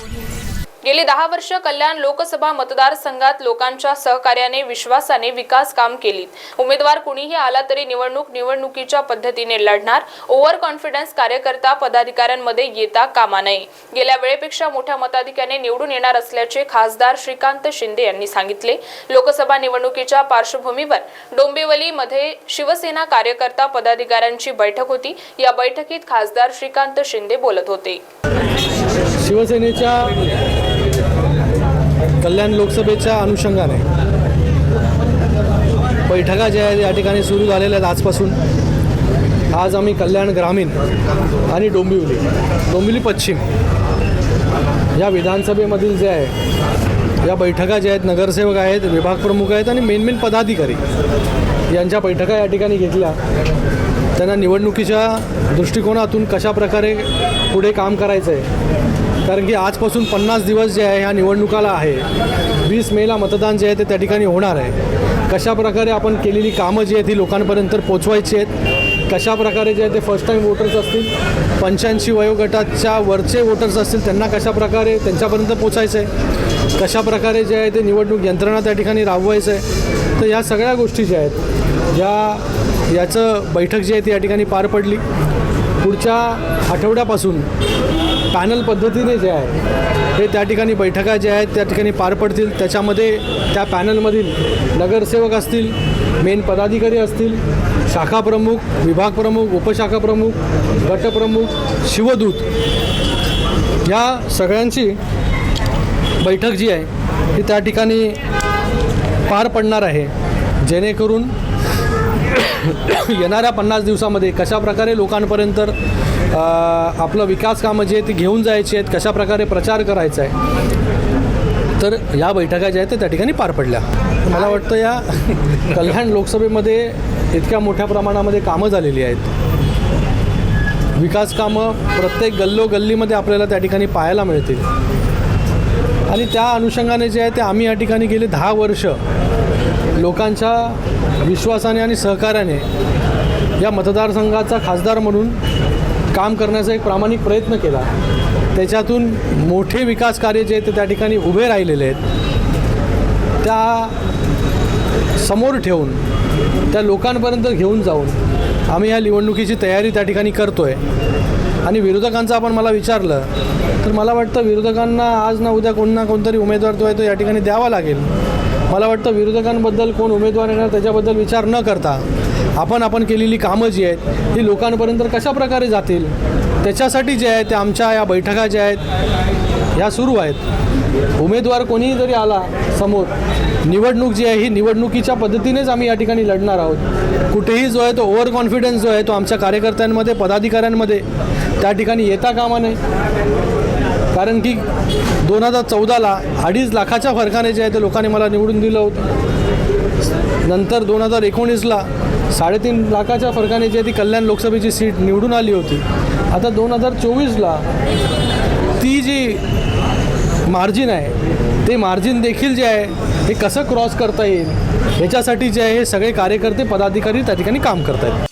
Audio. गेली दहा वर्ष कल्याण लोकसभा मतदारसंघात लोकांच्या सहकार्याने विश्वासाने विकास काम केली. उमेदवार कुणीही आला तरी निवडणूक निवडणुकीच्या पद्धतीने लढणार. ओव्हर कॉन्फिडन्स कार्यकर्ता पदाधिकाऱ्यांमध्ये येता कामा नये. गेल्या वेळेपेक्षा मोठ्या मताधिक्याने निवडून येणार असल्याचे खासदार श्रीकांत शिंदे यांनी सांगितले. लोकसभा निवडणुकीच्या पार्श्वभूमीवर डोंबिवलीमध्ये शिवसेना कार्यकर्ता पदाधिकाऱ्यांची बैठक होती. या बैठकीत खासदार श्रीकांत शिंदे बोलत होते. शिवसेनेच्या कल्याण लोकसभेच्या अनुषंगाने. बैठका ज्या आहेत या ठिकाणी सुरू झालेल्या आहेत आजपासून आज आम्ही कल्याण ग्रामीण आणि डोंबिवली डोंबिवली पश्चिम या विधानसभेमधील जे आहे या बैठका ज्या आहेत नगरसेवक आहेत विभाग प्रमुख आहेत आणि मेन मेन पदाधिकारी यांच्या बैठका या ठिकाणी घेतल्या. त्यांना निवडणुकीच्या दृष्टिकोनातून कशा प्रकारे पुढे काम करायचं आहे कारण की आजपासून पन्नास दिवस जे आहे ह्या निवडणुकाला आहे. वीस मेला मतदान जे आहे ते त्या ठिकाणी होणार आहे. कशा प्रकारे आपण केलेली कामं जी आहेत ती लोकांपर्यंत पोचवायची आहेत. कशा प्रकारे जे आहे ते फर्स्ट टाईम वोटर्स असतील पंच्याऐंशी वयोगटाच्या वरचे वोटर्स असतील त्यांना कशा प्रकारे त्यांच्यापर्यंत पोचायचं आहे? कशा प्रकारे जे आहे ते निवडणूक यंत्रणा त्या ठिकाणी राबवायचं आहे? तर या सगळ्या गोष्टी ज्या आहेत या याचं बैठक जी आहे ती या ठिकाणी पार पडली. पुढच्या आठवड्यापासून पॅनल पद्धतीने जे आहे हे त्या ठिकाणी बैठका ज्या आहेत त्या ठिकाणी पार पडतील. त्याच्यामध्ये त्या पॅनलमधील नगरसेवक असतील मेन पदाधिकारी असतील शाखा प्रमुख विभाग प्रमुख उपशाखा प्रमुख गटप्रमुख शिवदूत या सगळ्यांची बैठक जी आहे ती त्या ठिकाणी पार पडणार आहे. जेणेकरून येणाऱ्या पन्नास दिवसामध्ये कशा प्रकारे लोकांपर्यंत आपलं विकास कामं जे आहे ती घेऊन जायची आहेत कशा प्रकारे प्रचार करायचा आहे तर या बैठका ज्या आहेत त्या त्या ठिकाणी पार पडल्या. मला वाटतं या कल्याण लोकसभेमध्ये इतक्या मोठ्या प्रमाणामध्ये कामं झालेली आहेत. विकास कामं प्रत्येक गल्लोगल्लीमध्ये आपल्याला त्या ठिकाणी पाहायला मिळतील. आणि त्या अनुषंगाने जे आहे ते आम्ही या ठिकाणी गेले दहा वर्ष लोकांच्या विश्वासाने आणि सहकार्याने या मतदारसंघाचा खासदार म्हणून काम करण्याचा एक प्रामाणिक प्रयत्न केला. त्याच्यातून मोठे विकास कार्य जे आहेत ते त्या ठिकाणी उभे राहिलेले आहेत. त्या समोर ठेवून त्या लोकांपर्यंत घेऊन जाऊन आम्ही या निवडणुकीची तयारी त्या ठिकाणी करतो आहे आणि विरोधकांचं आपण मला विचारलं तर मला वाटतं विरोधकांना आज ना उद्या कोण ना कोणतरी उमेदवार जो आहे तो या ठिकाणी द्यावा लागेल. मला वाटतं विरोधकांबद्दल कोण उमेदवार येणार त्याच्याबद्दल विचार न करता आपण आपण केलेली कामं जी आहेत ती लोकांपर्यंत कशा प्रकारे जातील त्याच्यासाठी जे आहे ते आमच्या या बैठका ज्या आहेत ह्या सुरू आहेत. उमेदवार कोणीही जरी आला समोर निवडणूक जी आहे ही निवडणुकीच्या पद्धतीनेच आम्ही या ठिकाणी लढणार आहोत. कुठेही जो आहे तो ओव्हर कॉन्फिडन्स जो आहे तो आमच्या कार्यकर्त्यांमध्ये पदाधिकाऱ्यांमध्ये त्या ठिकाणी येता कामा नये. कारण की दोन हजार चौदाला अडीच लाखाच्या फरकाने जे आहे ते लोकांनी मला निवडून दिलं होतं. नंतर दोन हजार एकोणीसला साडेतीन लाखाच्या फरकाने जी आहे ती कल्याण लोकसभेची सीट निवडून आली होती. आता दोन हजार चोवीसला ती जी मार्जिन आहे ते मार्जिन देखील जे आहे हे कसं क्रॉस करता येईल याच्यासाठी जे आहे हे सगळे कार्यकर्ते पदाधिकारी त्या ठिकाणी काम करत आहेत